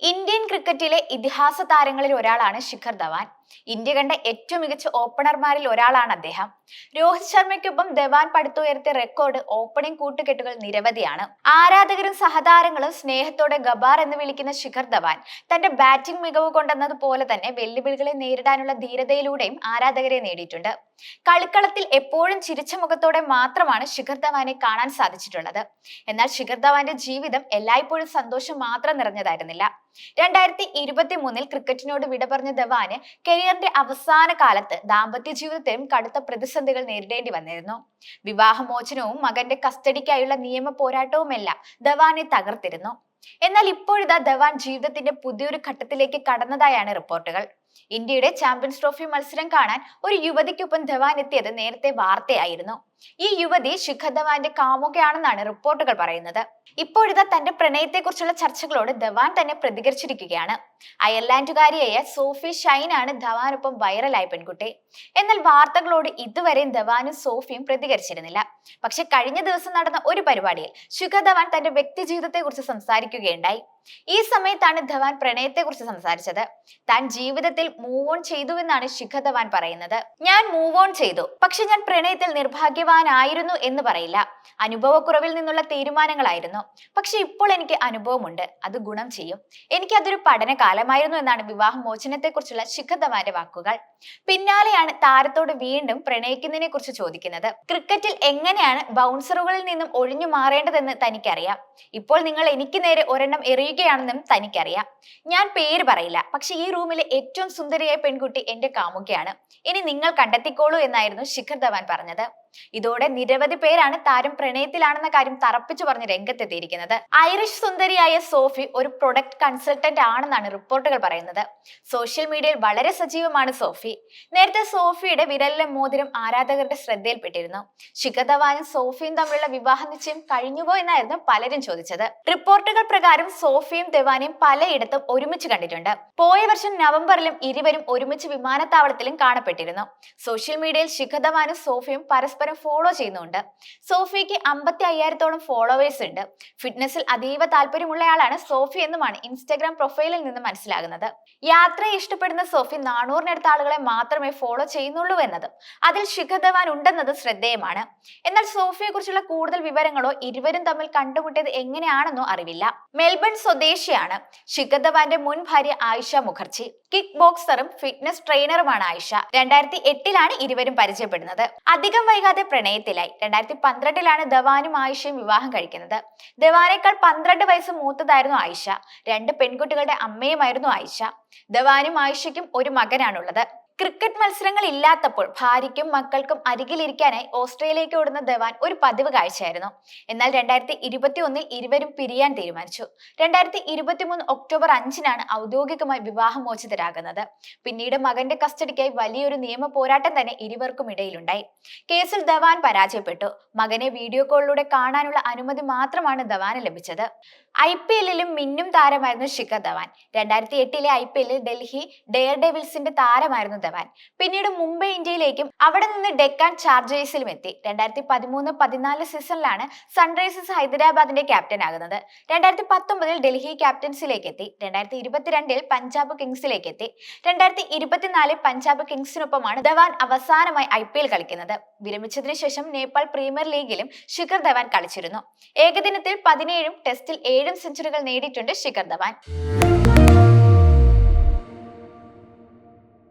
Indian ക്രിക്കറ്റിലെ ഇതിഹാസ താരങ്ങളിൽ ഒരാളാണ് ശിഖർ ധവാൻ. ഇന്ത്യ കണ്ട ഏറ്റവും മികച്ച ഓപ്പണർമാരിൽ ഒരാളാണ് അദ്ദേഹം. രോഹിത് ശർമ്മയ്ക്കൊപ്പം ധവാൻ പടുത്തുയർത്തിയ റെക്കോർഡ് ഓപ്പണിംഗ് കൂട്ടുകെട്ടുകൾ നിരവധിയാണ്. ആരാധകരും സഹതാരങ്ങളും സ്നേഹത്തോടെ ഗബാർ എന്ന് വിളിക്കുന്ന ശിഖർ ധവാൻ തന്റെ ബാറ്റിംഗ് മികവ് കൊണ്ടെന്നതുപോലെ തന്നെ വെല്ലുവിളികളെ നേരിടാനുള്ള ധീരതയിലൂടെയും ആരാധകരെ നേടിയിട്ടുണ്ട്. കളിക്കളത്തിൽ എപ്പോഴും ചിരിച്ച മുഖത്തോടെ മാത്രമാണ് ശിഖർ ധവാനെ കാണാൻ സാധിച്ചിട്ടുള്ളത്. എന്നാൽ ശിഖർ ധവാന്റെ ജീവിതം എല്ലായ്പ്പോഴും സന്തോഷം മാത്രം നിറഞ്ഞതായിരുന്നില്ല. രണ്ടായിരത്തി ഇരുപത്തി മൂന്നിൽ ക്രിക്കറ്റിനോട് വിട പറഞ്ഞ ധവാന് കരിയറിന്റെ അവസാന കാലത്ത് ദാമ്പത്യ ജീവിതത്തിലും കടുത്ത പ്രതിസന്ധികൾ നേരിടേണ്ടി വന്നിരുന്നു. വിവാഹമോചനവും മകന്റെ കസ്റ്റഡിക്കായുള്ള നിയമ പോരാട്ടവുമെല്ലാം ധവാനെ തകർത്തിരുന്നു. എന്നാൽ ഇപ്പോഴിതാ ധവാൻ ജീവിതത്തിന്റെ പുതിയൊരു ഘട്ടത്തിലേക്ക് കടന്നതായാണ് റിപ്പോർട്ടുകൾ. ഇന്ത്യയുടെ ചാമ്പ്യൻസ് ട്രോഫി മത്സരം കാണാൻ ഒരു യുവതിക്കൊപ്പം ധവാൻ എത്തിയത് നേരത്തെ വാർത്തയായിരുന്നു. ഈ യുവതി ശിഖർ ധവാന്റെ കാമുകയാണെന്നാണ് റിപ്പോർട്ടുകൾ പറയുന്നത്. ഇപ്പോഴിതാ തന്റെ പ്രണയത്തെക്കുറിച്ചുള്ള ചർച്ചകളോട് ധവാൻ തന്നെ പ്രതികരിച്ചിരിക്കുകയാണ്. അയർലാൻഡുകാരിയായ സോഫി ഷൈൻ ആണ് ധവാനൊപ്പം വൈറലായ പെൺകുട്ടി. എന്നാൽ വാർത്തകളോട് ഇതുവരെ ധവാനും സോഫിയും പ്രതികരിച്ചിരുന്നില്ല. പക്ഷെ കഴിഞ്ഞ ദിവസം നടന്ന ഒരു പരിപാടിയിൽ ശിഖർ ധവാൻ തന്റെ വ്യക്തി ജീവിതത്തെക്കുറിച്ച് സംസാരിക്കുകയുണ്ടായി. ഈ സമയത്താണ് ധവാൻ പ്രണയത്തെക്കുറിച്ച് സംസാരിച്ചത്. താൻ ജീവിതത്തിൽ മൂവ് ഓൺ ചെയ്തു എന്നാണ് ശിഖ ധവാൻ പറയുന്നത്. ഞാൻ മൂവ് ഓൺ ചെയ്തു. പക്ഷെ ഞാൻ പ്രണയത്തിൽ നിർഭാഗ്യവാനായിരുന്നു എന്ന് പറയില്ല. അനുഭവക്കുറവിൽ നിന്നുള്ള തീരുമാനങ്ങളായിരുന്നു. പക്ഷെ ഇപ്പോൾ എനിക്ക് അനുഭവമുണ്ട്. അത് ഗുണം ചെയ്യും. എനിക്ക് അതൊരു പഠനകാലമായിരുന്നു എന്നാണ് വിവാഹ മോചനത്തെക്കുറിച്ചുള്ള ശിഖ ധവാന്റെ വാക്കുകൾ. പിന്നാലെയാണ് താരത്തോട് വീണ്ടും പ്രണയിക്കുന്നതിനെ കുറിച്ച് ചോദിക്കുന്നത്. ക്രിക്കറ്റിൽ എങ്ങനെയാണ് ബൗൺസറുകളിൽ നിന്നും ഒഴിഞ്ഞു മാറേണ്ടതെന്ന് തനിക്കറിയാം. ഇപ്പോൾ നിങ്ങൾ എനിക്ക് നേരെ ഒരെണ്ണം എറിയുകയാണെന്നും തനിക്കറിയാം. ഞാൻ പേര് പറയില്ല. പക്ഷെ ഈ റൂമിലെ ഏറ്റവും സുന്ദരിയായ പെൺകുട്ടി എന്റെ കാമുകയാണ്. ഇനി നിങ്ങൾ കണ്ടെത്തിക്കോളൂ എന്നായിരുന്നു ശിഖർ ധവാൻ പറഞ്ഞത്. ഇതോടെ നിരവധി പേരാണ് താരം പ്രണയത്തിലാണെന്ന കാര്യം തറപ്പിച്ചു പറഞ്ഞ് രംഗത്തെത്തിയിരിക്കുന്നത്. ഐറിഷ് സുന്ദരിയായ സോഫി ഒരു പ്രൊഡക്റ്റ് കൺസൾട്ടന്റ് ആണെന്നാണ് റിപ്പോർട്ടുകൾ പറയുന്നത്. സോഷ്യൽ മീഡിയയിൽ വളരെ സജീവമാണ് സോഫി. നേരത്തെ സോഫിയുടെ വിരലിലെ മോതിരം ആരാധകരുടെ ശ്രദ്ധയിൽപ്പെട്ടിരുന്നു. ശിഖർ ധവാനും സോഫിയും തമ്മിലുള്ള വിവാഹ നിശ്ചയം കഴിഞ്ഞുപോ എന്നായിരുന്നു പലരും ചോദിച്ചത്. റിപ്പോർട്ടുകൾ പ്രകാരം സോഫിയും ധവാനെയും പലയിടത്തും ഒരുമിച്ച് കണ്ടിട്ടുണ്ട്. പോയ വർഷം നവംബറിലും ഇരുവരും ഒരുമിച്ച് വിമാനത്താവളത്തിലും കാണപ്പെട്ടിരുന്നു. സോഷ്യൽ മീഡിയയിൽ ശിഖർ ധവാനും സോഫിയും പരസ്പരം ഫോളോ ചെയ്യുന്നുണ്ട്. സോഫിയ്ക്ക് അമ്പത്തി അയ്യായിരത്തോളം ഫോളോവേഴ്സ് ഉണ്ട് ഫിറ്റ്നസിൽ അതീവ താല്പര്യമുള്ളയാളാണ് സോഫി എന്നുമാണ് ഇൻസ്റ്റാഗ്രാം പ്രൊഫൈലിൽ നിന്ന് മനസ്സിലാകുന്നത്. യാത്രയെ ഇഷ്ടപ്പെടുന്ന സോഫി നാനൂറിനടുത്ത ആളുകളെ മാത്രമേ ഫോളോ ചെയ്യുന്നുള്ളൂ എന്നതും അതിൽ ശിഖർ ധവാൻ ഉണ്ടെന്നത് ശ്രദ്ധേയമാണ്. എന്നാൽ സോഫിയെ കുറിച്ചുള്ള കൂടുതൽ വിവരങ്ങളോ ഇരുവരും തമ്മിൽ കണ്ടുമുട്ടിയത് എങ്ങനെയാണെന്നോ അറിവില്ല. മെൽബൺ സ്വദേശിയാണ് ശിഖർ ധവാന്റെ മുൻ ഭാര്യ ആയിഷ മുഖർജി. കിക്ക് ബോക്സറും ഫിറ്റ്നസ് ട്രെയിനറുമാണ് ആയിഷ. രണ്ടായിരത്തി എട്ടിലാണ് ഇരുവരും പരിചയപ്പെടുന്നത്. അധികം വൈകാതെ പ്രണയത്തിലായി. രണ്ടായിരത്തി പന്ത്രണ്ടിലാണ് ധവാനും ആയിഷയും വിവാഹം കഴിക്കുന്നത്. ധവാനേക്കാൾ പന്ത്രണ്ട് വയസ്സ് മൂത്തതായിരുന്നു ആയിഷ. രണ്ട് പെൺകുട്ടികളുടെ അമ്മയുമായിരുന്നു ആയിഷ. ധവാനും ആയിഷയ്ക്കും ഒരു മകനാണുള്ളത്. ക്രിക്കറ്റ് മത്സരങ്ങൾ ഇല്ലാത്തപ്പോൾ ഭാര്യയ്ക്കും മക്കൾക്കും അരികിലിരിക്കാനായി ഓസ്ട്രേലിയയിലേക്ക് ഓടുന്ന ധവാൻ ഒരു പതിവ് കാഴ്ചയായിരുന്നു. എന്നാൽ രണ്ടായിരത്തി ഇരുപത്തി ഒന്നിൽ ഇരുവരും പിരിയാൻ തീരുമാനിച്ചു. രണ്ടായിരത്തി ഇരുപത്തി മൂന്ന് ഒക്ടോബർ അഞ്ചിനാണ് ഔദ്യോഗികമായി വിവാഹമോചിതരാകുന്നത് പിന്നീട് മകന്റെ കസ്റ്റഡിക്കായി വലിയൊരു നിയമ പോരാട്ടം തന്നെ ഇരുവർക്കും ഇടയിലുണ്ടായി. കേസിൽ ധവാൻ പരാജയപ്പെട്ടു. മകനെ വീഡിയോ കോളിലൂടെ കാണാനുള്ള അനുമതി മാത്രമാണ് ധവാന് ലഭിച്ചത്. ഐ പി എല്ലിലും മിന്നും താരമായിരുന്നു ശിഖർ ധവാൻ. രണ്ടായിരത്തി എട്ടിലെ ഐ പി എല്ലിൽ ഡൽഹി ഡെയർ ഡെവിൾസിന്റെ താരമായിരുന്നു ധവാൻ. പിന്നീട് മുംബൈ ഇന്ത്യയിലേക്കും അവിടെ നിന്ന് ഡെക്കാൻ ചാർജേഴ്സിലും എത്തി. രണ്ടായിരത്തി പതിമൂന്ന് പതിനാല് സീസണിലാണ് സൺറൈസേഴ്സ് ഹൈദരാബാദിന്റെ ക്യാപ്റ്റൻ ആകുന്നത്. രണ്ടായിരത്തി പത്തൊമ്പതിൽ ഡൽഹി ക്യാപ്റ്റൻസിലേക്ക് എത്തി. രണ്ടായിരത്തി ഇരുപത്തിരണ്ടിൽ പഞ്ചാബ് കിങ്സിലേക്ക് എത്തി. രണ്ടായിരത്തി ഇരുപത്തിനാലിൽ പഞ്ചാബ് കിങ്സിനൊപ്പമാണ് ധവാൻ അവസാനമായി ഐ പി എൽ കളിക്കുന്നത്. വിരമിച്ചതിനു ശേഷം നേപ്പാൾ പ്രീമിയർ ലീഗിലും ശിഖർ ധവാൻ കളിച്ചിരുന്നു. ഏകദിനത്തിൽ പതിനേഴും ടെസ്റ്റിൽ ഏഴും സെഞ്ചുറികൾ നേടിയിട്ടുണ്ട് ശിഖർ ധവാൻ.